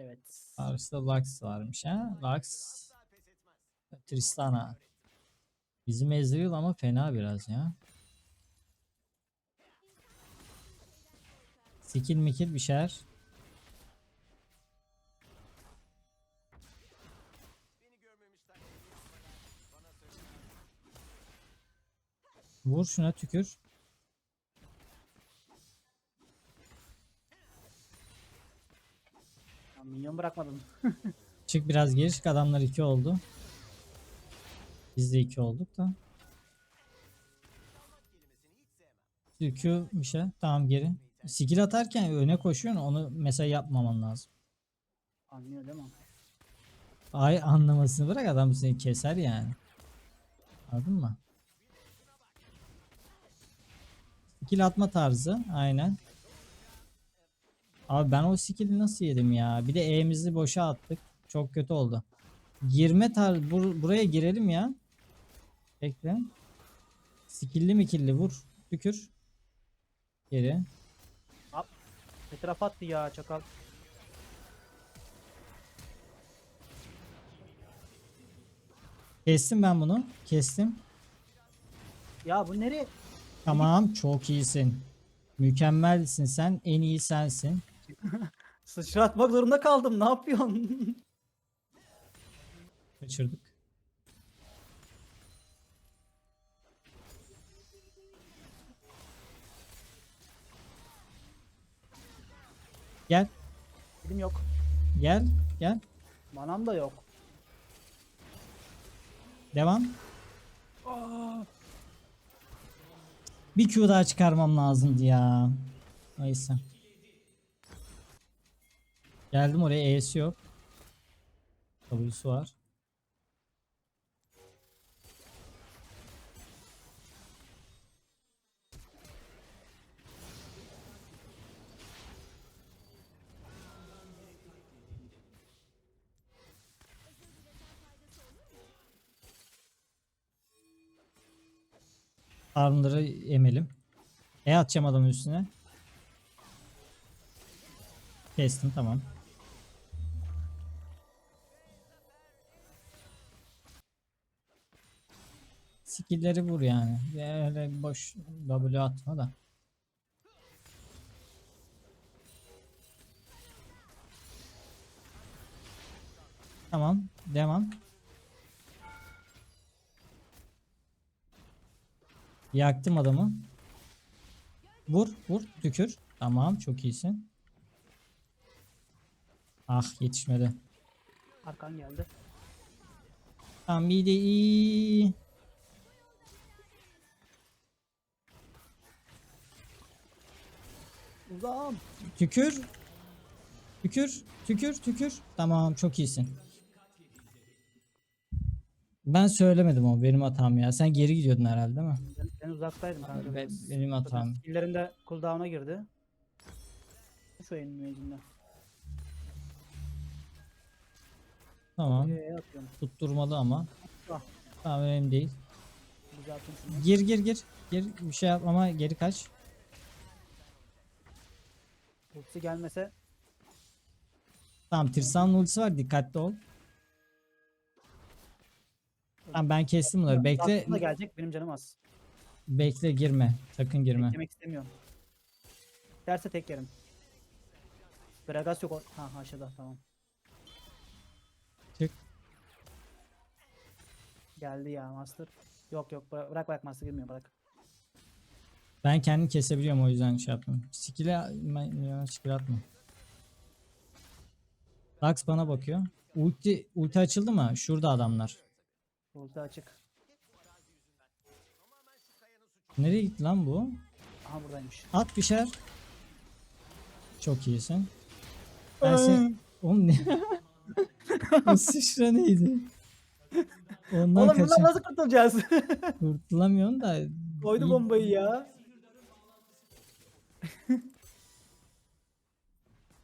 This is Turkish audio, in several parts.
Evet. Karşıda Lux varmış ha. Lux. Tristana. Bizim Ezreal ama fena biraz ya. Skill mikil bir şeyler. Vur şuna tükür. Minyon bırakmadım. Çık biraz geri çık adamlar 2 oldu. Biz de 2 olduk da. Q bir şey. Tamam geri. Skill atarken öne koşuyorsun onu mesela yapmaman lazım. Anlıyor değil mi? Ay anlamasını bırak adam seni keser yani. Anladın mı? Skill atma tarzı aynen. Abi ben o skill'i nasıl yedim ya? Bir de E'mizi boşa attık. Çok kötü oldu. Girme tarzı bur- buraya girelim ya. Bekle. Skill'li mikilli vur. Tükür. Geri. Etraf attı ya çakal. Kestim ben bunu. Kestim. Ya bu nereye? Tamam çok iyisin. Mükemmelsin sen. En iyi sensin. Sıçratmak zorunda kaldım. Ne yapıyorsun? Kaçırdık. Gel. Bilim yok. Gel. Gel. Manam da yok. Devam. Bir Q daha çıkarmam lazımdı ya. Neyse. Geldim oraya E'si yok. W'su var. Farmları emelim. E atacağım adamın üstüne. Kestim tamam. Skill'leri vur yani. Öyle boş W atma da. Tamam. Devam. Yaktım adamı. Vur, vur, tükür. Tamam, çok iyisin. Ah, yetişmedi. Arkan geldi. Tamam, iyi de iyi. Uzağım. Tükür. Tükür, tükür, tükür. Tamam, çok iyisin. Ben söylemedim o benim hatam ya. Sen geri gidiyordun herhalde değil mi? Ben, uzaktaydım kanka. Be- benim hatam. skill'lerinde cooldown'a girdi. Şu elin mecinde. Tamam. Ee. Tutturmalı ama. Ah. Tamam önemli değil. Gir gir gir. Gir bir şey yap ama geri kaç. Ultisi gelmese Tamam Tirsan'ın ultisi var dikkatli ol. Tamam ben kestim bunları. Bekle aslında gelecek benim canım az. bekle girme. Sakın girme. Yemek istemiyorum. Derse tek yerim. Gragas yok. o- Ha aşağıda tamam. Çık. Geldi ya master. Yok yok bırak bırak, bırak master girmiyor bırak. Ben kendim kesebiliyorum o yüzden şey yaptım. Skill'e ben- skill atma. Lux bana bakıyor. Ulti, ulti açıldı mı? Şurada adamlar. Ulti açık. Nereye gitti lan bu? Aha buradaymış. At bir şeyler. Çok iyisin. Ben seni... Oğlum ne? o sıçra neydi? Ondan Oğlum bundan kaçın. nasıl kurtulacağız? Kurtulamıyorsun da. Koydu bombayı ya.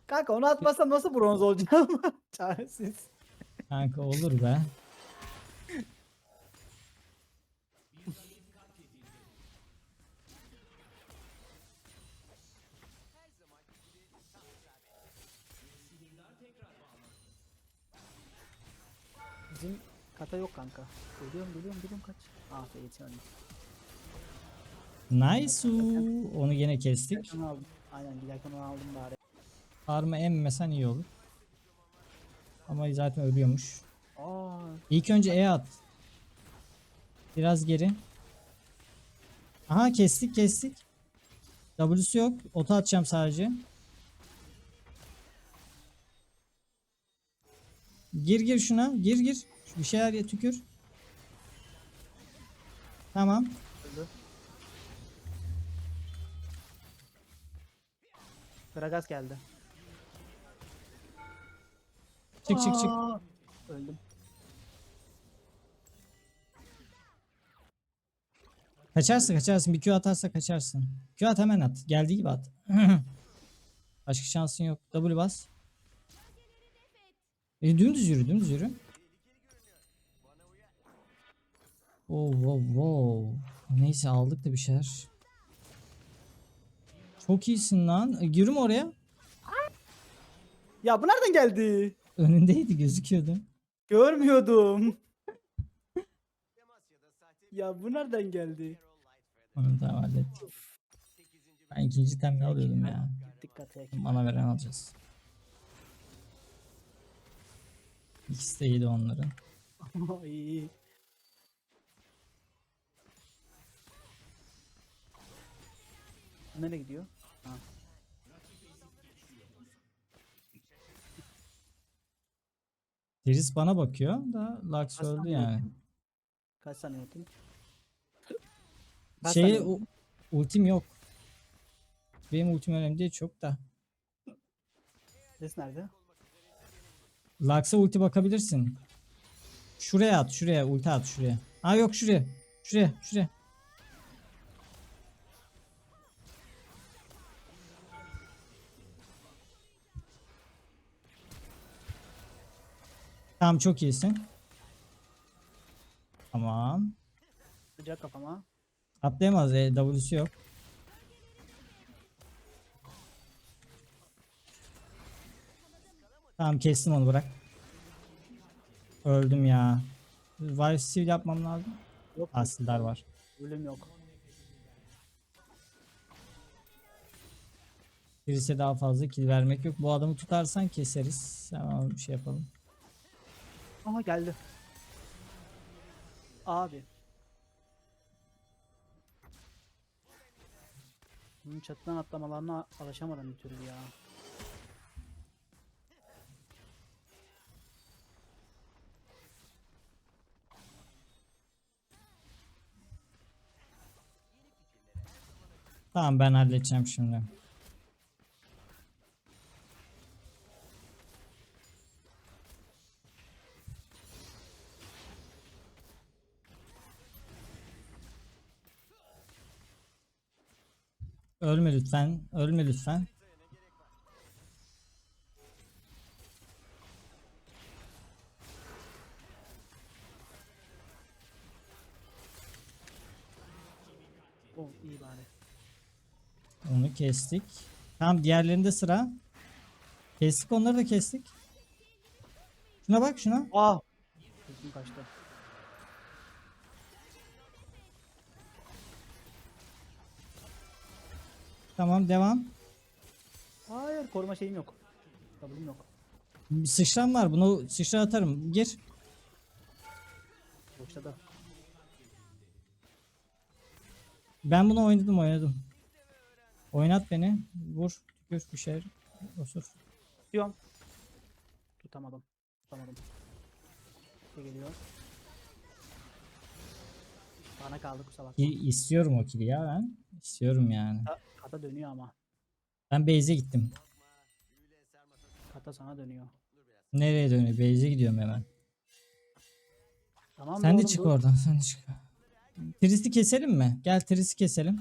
Kanka onu atmazsam nasıl bronz olacağım? Çaresiz. Kanka olur be. Bizim kata yok kanka. Geliyorum geliyorum geliyorum kaç. Ah be yetişemedim. Nice. Onu yine kestik. Giderken aldım. Aynen giderken onu aldım bari. Farmı emmesen iyi olur. Ama zaten ölüyormuş. Aa İlk önce E at. Biraz geri. Aha kestik kestik. W'su yok. Ota atacağım sadece. Gir gir şuna. Gir gir. Bir şeyler ye tükür. Tamam. Gragas geldi. Çık çık çık. Aa, Öldüm. Kaçarsın kaçarsın. Bir Q atarsa kaçarsın. Q at hemen at. Geldiği gibi at. Başka şansın yok. W bas. E, dümdüz yürü dümdüz yürü. Oh wow wow. Neyse aldık da bir şeyler. Çok iyisin lan. E, yürüme oraya. Ya bu nereden geldi? Önündeydi gözüküyordu. Görmüyordum. ya bu nereden geldi? Onu tamam hallettik. Ben ikinci temli alıyordum ya. Dikkat et. Bana veren alacağız. İkisi de iyiydi onların. İyi. Nereye gidiyor? Teris bana bakıyor da Lux Aslan öldü yani. Kaç saniye ultim? Kaç Şey saniye ultim? ultim yok. Benim ultim önemli değil çok da. Ses nerede? Lux'a ulti bakabilirsin. Şuraya at şuraya ulti at şuraya. Ha yok şuraya. Şuraya şuraya. Tamam çok iyisin. Tamam. Sıcak kafama. Atlayamaz. E, W'su yok. Tamam kestim onu bırak. Öldüm ya. Vice Steel yapmam lazım. Yok. Asildar var. Ölüm yok. Birisi daha fazla kill vermek yok. Bu adamı tutarsan keseriz. Tamam bir şey yapalım. Aha geldi. Abi. Bunun çatıdan atlamalarına alışamadım bir türlü ya. Tamam ben halledeceğim şimdi. Ölme lütfen. Ölme lütfen. Oh iyi bari. Onu kestik. Tamam diğerlerinde sıra. Kestik onları da kestik. Şuna bak şuna. Ah! Ultim kaçtı. Tamam devam. Hayır koruma şeyim yok. W'm yok. Bir sıçram var. Bunu sıçra atarım. Gir. Boşladı. Ben bunu oynadım oynadım. Oynat beni. Vur. Tükür bir şey. Osur. Tutamadım. Tutamadım. Ne geliyor? Bana kaldı kusura bakma. İ- İstiyorum o kili ya ben. İstiyorum yani. Kata, kata dönüyor ama. Ben base'e gittim. Kata sana dönüyor. Nereye dönüyor? Base'e gidiyorum hemen. Tamam Sen de oğlum, çık dur. oradan. Sen de çık. Trist'i keselim mi? Gel Trist'i keselim.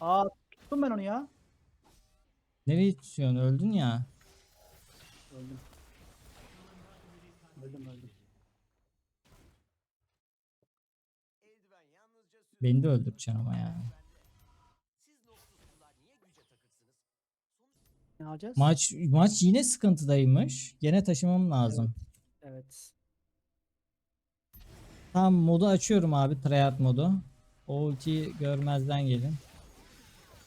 Aa tuttum ben onu ya. Nereye tutuyorsun? Öldün ya. Öldüm. Öldüm öldüm. Beni de öldüreceksin ama yani. Ne yapacağız? Maç maç yine sıkıntıdaymış. Gene taşımam lazım. Evet Evet. Tamam modu açıyorum abi. Tryhard modu. O ultiyi görmezden gelin.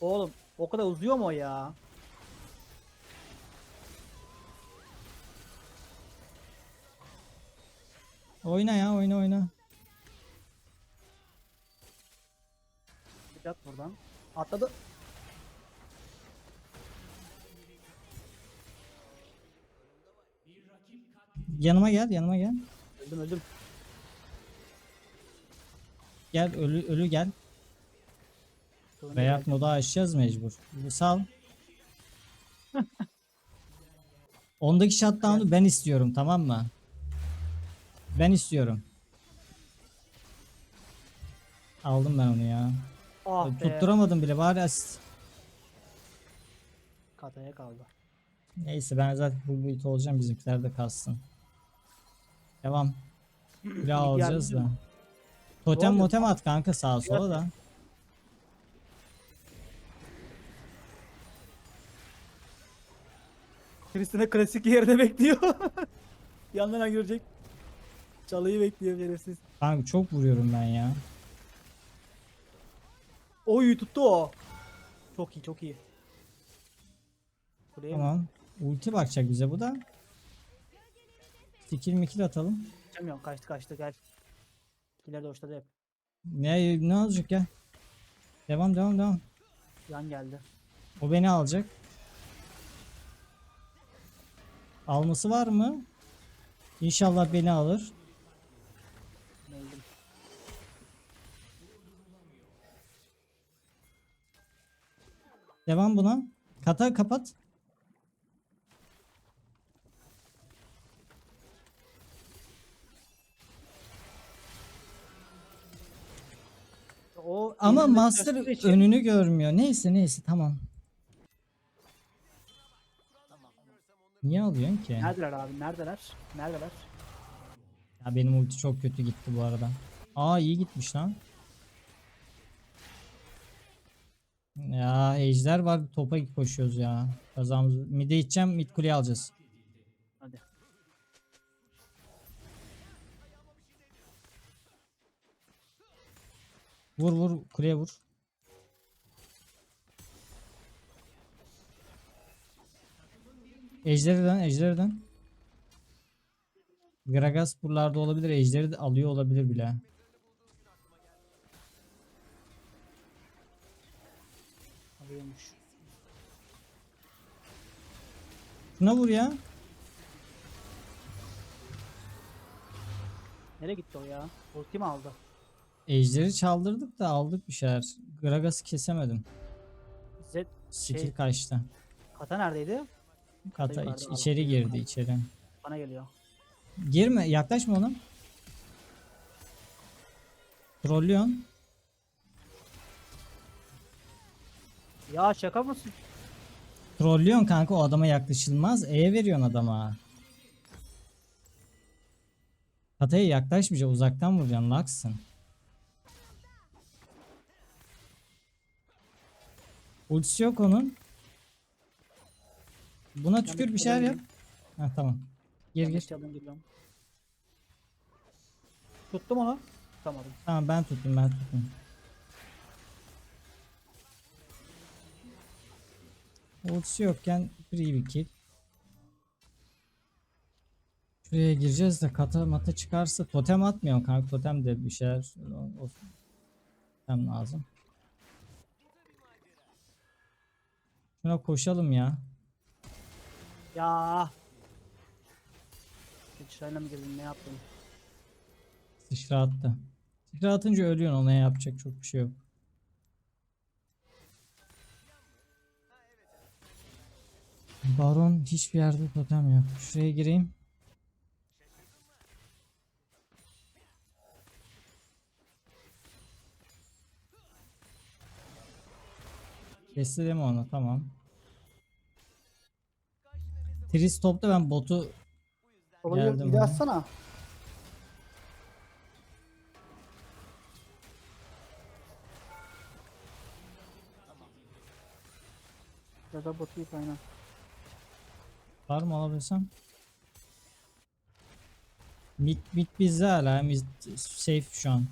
Oğlum o kadar uzuyor mu o ya? Oyna ya oyna oyna. Dakika buradan. Atladı. Yanıma gel yanıma gel. Öldüm öldüm. Gel ölü ölü gel. Belki. modu açacağız mecbur. Sal. Ondaki shutdown'u ben istiyorum tamam mı? Ben istiyorum. Aldım ben onu ya. Ah be. Tutturamadım bile bari asist. Kataya kaldı. Neyse ben zaten bu boyut olacağım bizimkiler de kalsın. Devam. Kule alacağız da. Totem oluyor? motem at kanka sağa sola da. Kristina klasik yerde bekliyor. Yandan görecek. Çalıyı bekliyor şerefsiz. Kanka çok vuruyorum ben ya. Oy tuttu o. Çok iyi çok iyi. Kuleye mi? Tamam. Ulti bakacak bize bu da. Skill mikil atalım. Geçemiyorum kaçtı kaçtı gel. İleri de hoşladı hep. Ne ne olacak ya? Devam devam devam. Yan geldi. O beni alacak. Alması var mı? İnşallah beni alır. Devam buna. Kata kapat. O Ama Master için- önünü görmüyor. Neyse neyse tamam. Niye alıyorsun ki? Neredeler abi? Neredeler? Neredeler? Ya benim ulti çok kötü gitti bu arada. Aa iyi gitmiş lan. Ya ejder var topa koşuyoruz ya. Kazamız. Mid'e gideceğim mid kuleyi alacağız. Hadi. Vur vur kuleye vur. Ejderi dön ejderi dön. Gragas buralarda olabilir. Ejderi de alıyor olabilir bile. Alıyormuş. Şuna vur ya. Nereye gitti o ya? Ulti mi aldı? Ejderi çaldırdık da aldık bir şeyler. Gragas'ı kesemedim. Z Skill Şey- kaçtı. kata neredeydi? Kata iç- içeri girdi içeri. Bana geliyor. Girme yaklaşma ona. Trollüyorsun. Ya şaka mısın? Trollüyorsun kanka o adama yaklaşılmaz. E veriyorsun adama. Kataya yaklaşmayacak uzaktan vuracaksın laksın. Ultisi yok onun. Buna tükür bir şeyler yap. Ha tamam. Gir gir. Tuttum onu. Tutamadım. Tamam ben tuttum ben tuttum. Ultisi yokken free bir kill. Şuraya gireceğiz de kata mata çıkarsa totem atmıyor kanka totem de bir şeyler o- o- totem lazım. Şuna koşalım ya. Ya. Sıçrayla mı girdin ne yaptın? Sıçra attı. Sıçra atınca ölüyorsun ona yapacak çok bir şey yok. Baron hiçbir yerde totem yok. Şuraya gireyim. Kesti değil mi onu? Tamam. Tris topta ben botu Geldim bir de atsana. Ya da botu yık aynen. Var mı alabilsem? Mid, mid bizde hala. Mid safe şu an.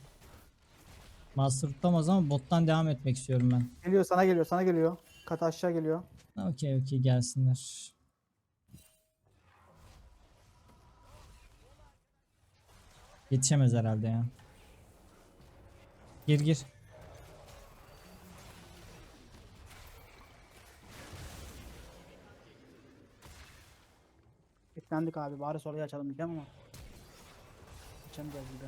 Master tutamaz ama bottan devam etmek istiyorum ben. Geliyor sana geliyor sana geliyor. Kat aşağı geliyor. Okey okey gelsinler. Yetişemez herhalde ya. Gir gir. Beklendik abi. Bari soruyu açalım diyeceğim ama. Açamayacağız gibi.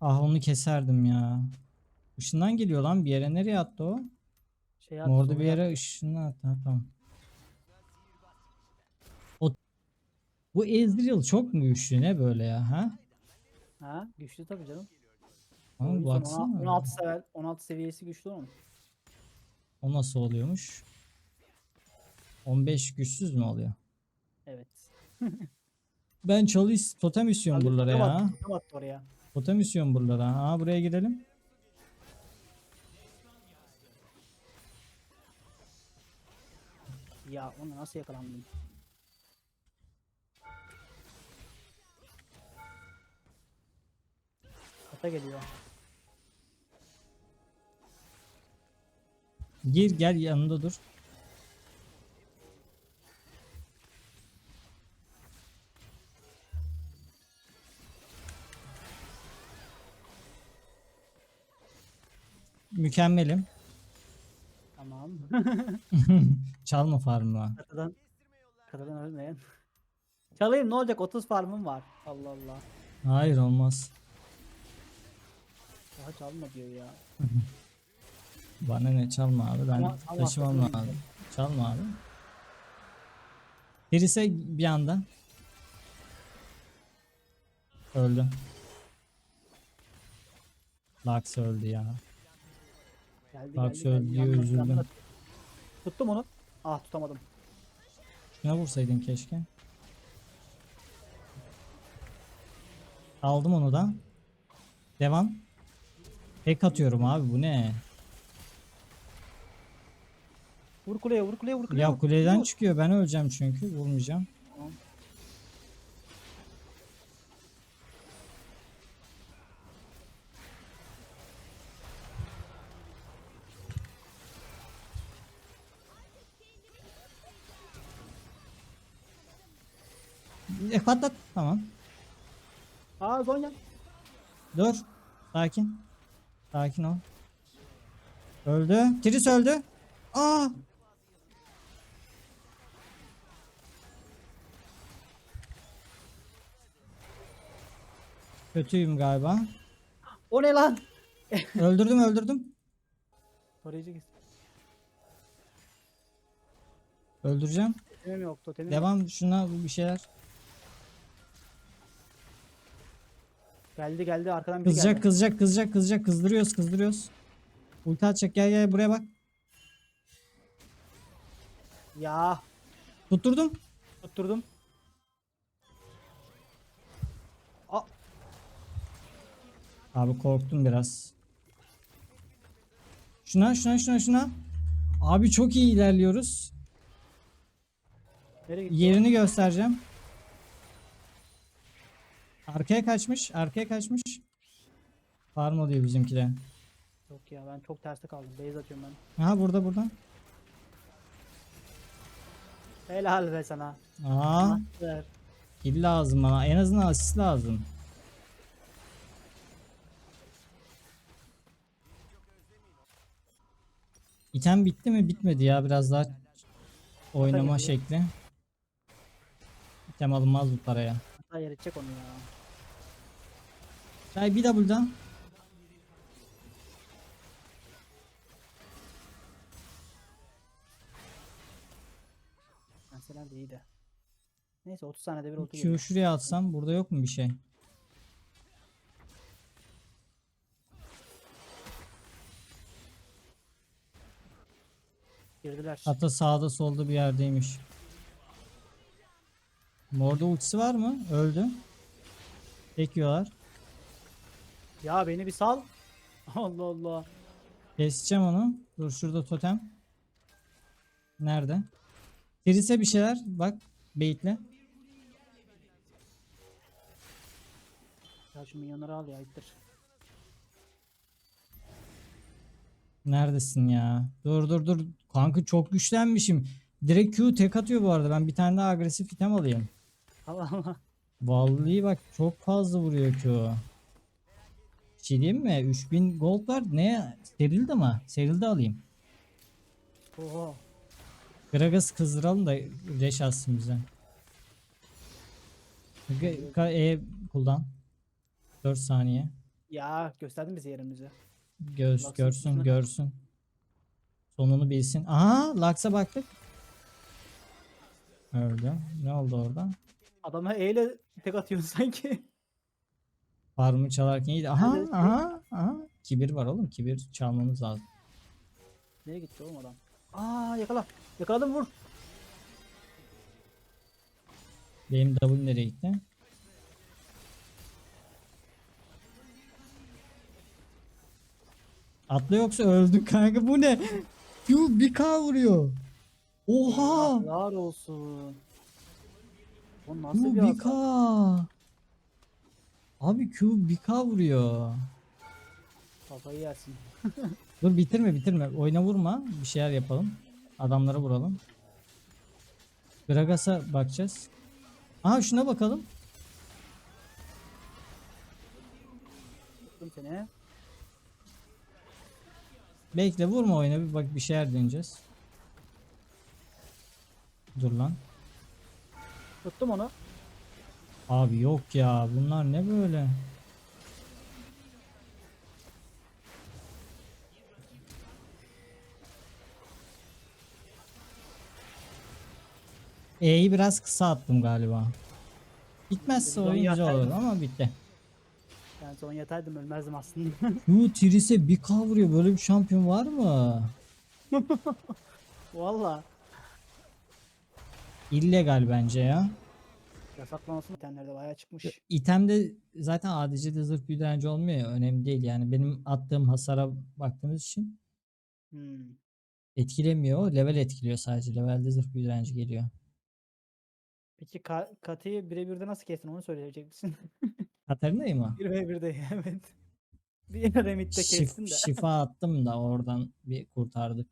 Ah onu keserdim ya. Işından geliyor lan bir yere. Nereye attı o? Şey attı, Orada bir yere ışını attı. Ha, tamam. O bu Ezreal çok mu güçlü ne böyle ya ha? Ha, güçlü tabii canım. Ama Oyun sonu baksana. 16 sever, 16 seviyesi güçlü onun. O nasıl oluyormuş? 15 güçsüz mü oluyor? Evet. Ben çalış totem istiyorum buralara totem ya. attı, totem attı oraya. Totem istiyorum buralara. Aa buraya girelim. Ya onu nasıl yakalandım? Geliyor. Gir gel yanında dur. Mükemmelim. Tamam. Çalma farmı. Katadan, katadan ölmeyen. Çalayım ne olacak 30 farmım var. Allah Allah. Hayır olmaz. Daha çalma diyor ya. Bana ne çalma abi ben Ama- ama taşımam haklısın. lazım. Çalma abi. Birisi bir anda. Öldü. Lux öldü ya. Geldi Bak şöyle geldi. diyor, Yandan- üzüldüm. yandan. Tuttum onu. Ah tutamadım. Şuna vursaydın keşke. Aldım onu da. Devam. Tek atıyorum abi bu ne? Vur kuleye vur kuleye vur kuleye. Ya vur. kuleden Vur. çıkıyor ben öleceğim çünkü vurmayacağım. Tamam. E, patlat. Tamam. Aa Zonya. Dur. Sakin. Sakin ol. Öldü. Tris öldü. Aa. Kötüyüm galiba. O ne lan? Öldürdüm öldürdüm. Koruyucu gitsin. Öldüreceğim. Totemim yok totemim yok. Devam şuna bir şeyler. Geldi geldi arkadan biri Kızacak geldi. kızacak kızacak kızacak kızdırıyoruz kızdırıyoruz. Ulti atacak gel gel buraya bak. Ya Tutturdum. tutturdum. Aa, Abi korktum biraz. Şuna şuna şuna şuna. Abi çok iyi ilerliyoruz. nereye gitti? Yerini göstereceğim. Arkaya kaçmış. Arkaya kaçmış. Farm oluyor bizimki de. Yok ya ben çok terste kaldım. Base atıyorum ben. Aha burada burada. Helal be sana. Aa, Master. kill lazım bana. En azından asist lazım. İtem bitti mi? Bitmedi ya. Biraz daha oynama şekli. İtem alınmaz bu paraya. Yer edecek onu ya. Gel bir daha. Mesela iyi de. Neyse 30 saniyede bir ulti Q geliyor. şuraya atsam burada yok mu bir şey? Girdiler. Hatta sağda solda bir yerdeymiş. Morda ultisi var mı? Öldü. Tek yiyorlar. Ya beni bir sal. Allah Allah. Keseceğim onu. Dur şurada totem. Nerede? Tris'e bir şeyler. Bak. Baitle. Ya şu milyonları al ya ittir. Neredesin ya? Dur dur dur. Kanka çok güçlenmişim. Direkt Q tek atıyor bu arada. Ben bir tane daha agresif item alayım. Allah Allah. Vallahi bak çok fazla vuruyor Q. Şey diyeyim mi? 3000 gold var. Ne? Serildi mi? Serildi alayım. Oha. Gragas kızdıralım da reş atsın bize. G- K- E kullan. 4 saniye. Ya gösterdin bize yerimizi. Göz, Lux'ın görsün üstüne- görsün. Sonunu bilsin. Aha Lux'a baktık. Öldü. Ne oldu orada? Adama E ile tek atıyorsun sanki. Farmı çalarken iyiydi. Aha Evet. aha aha. Kibir var oğlum. Kibir çalmamız lazım. Nereye gitti oğlum adam? Aa yakala. Yakaladım vur. Benim W nereye gitti? Atla yoksa öldün kanka bu ne? Q 1k vuruyor. Oha! Yazıklar olsun. Bu Q nasıl bir 1k. hasar? Abi Q 1k vuruyor. Kafayı yersin. Dur bitirme bitirme. Oyuna vurma. Bir şeyler yapalım. Adamlara vuralım. Gragas'a bakacağız. Aha şuna bakalım. Tuttum seni. Bekle vurma oyuna bir bak bir şeyler deneyeceğiz. Dur lan. Tuttum onu. Abi yok ya bunlar ne böyle? E'yi biraz kısa attım galiba. Bitmezse oyun güzel olur ama bitti. Ben son yataydım ölmezdim aslında. Yu Tris'e bir vuruyor böyle bir şampiyon var mı? Valla. İllegal bence ya. Yasaklamasın bitenlerde bayağı çıkmış. İtemde zaten ADC'de de zırh büyü direnci olmuyor ya önemli değil yani benim attığım hasara baktığımız için Hmm. etkilemiyor level etkiliyor sadece levelde zırh büyü direnci geliyor. Peki ka Katıyı birebirde nasıl kestin onu söyleyecek misin? Katarina'yı mı? 1 ve 1'de evet. Bir Remit'te Şif- kestin de. şifa attım da oradan bir kurtardık.